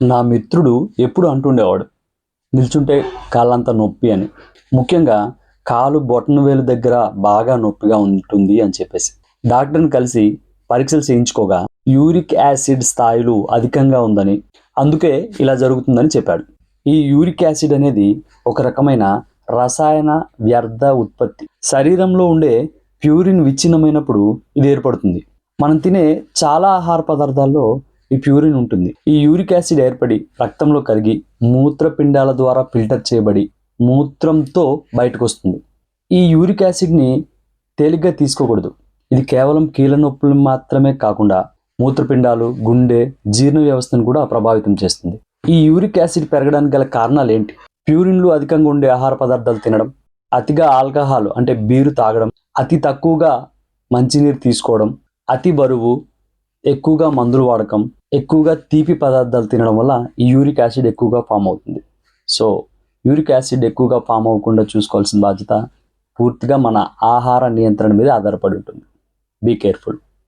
నా మిత్రుడు ఎప్పుడు అంటుండేవాడు నిల్చుంటే కాళ్ళంతా నొప్పి అని. ముఖ్యంగా కాలు బొటన వేలు దగ్గర బాగా నొప్పిగా ఉంటుంది అని చెప్పేసి. డాక్టర్ని కలిసి పరీక్షలు చేయించుకోగా యూరిక్ యాసిడ్ స్థాయిలు అధికంగా ఉందని అందుకే ఇలా జరుగుతుందని చెప్పాడు. ఈ యూరిక్ యాసిడ్ అనేది ఒక రకమైన రసాయన వ్యర్థ ఉత్పత్తి. శరీరంలో ఉండే ప్యూరిన్ విచ్ఛిన్నమైనప్పుడు ఇది ఏర్పడుతుంది. మనం తినే చాలా ఆహార పదార్థాల్లో ఈ ప్యూరిన్ ఉంటుంది. ఈ యూరిక్ యాసిడ్ ఏర్పడి రక్తంలో కరిగి మూత్రపిండాల ద్వారా ఫిల్టర్ చేయబడి మూత్రంతో బయటకు వస్తుంది ఈ యూరిక్ యాసిడ్ని తేలిగ్గా తీసుకోకూడదు. ఇది కేవలం కీళ్ళ నొప్పులు మాత్రమే కాకుండా మూత్రపిండాలు గుండె జీర్ణ వ్యవస్థను కూడా ప్రభావితం చేస్తుంది. ఈ యూరిక్ యాసిడ్ పెరగడానికి గల కారణాలు ఏంటి? ప్యూరిన్లు అధికంగా ఉండే ఆహార పదార్థాలు తినడం అతిగా ఆల్కహాల్ అంటే బీరు తాగడం అతి తక్కువగా మంచినీరు తీసుకోవడం అతి బరువు ఎక్కువగా మందులు వాడకం ఎక్కువగా తీపి పదార్థాలు తినడం వల్ల ఈ యూరిక్ యాసిడ్ ఎక్కువగా ఫామ్ అవుతుంది. సో యూరిక్ యాసిడ్ ఎక్కువగా ఫామ్ అవ్వకుండా చూసుకోవాల్సిన బాధ్యత పూర్తిగా మన ఆహార నియంత్రణ మీద ఆధారపడి ఉంటుంది. Be careful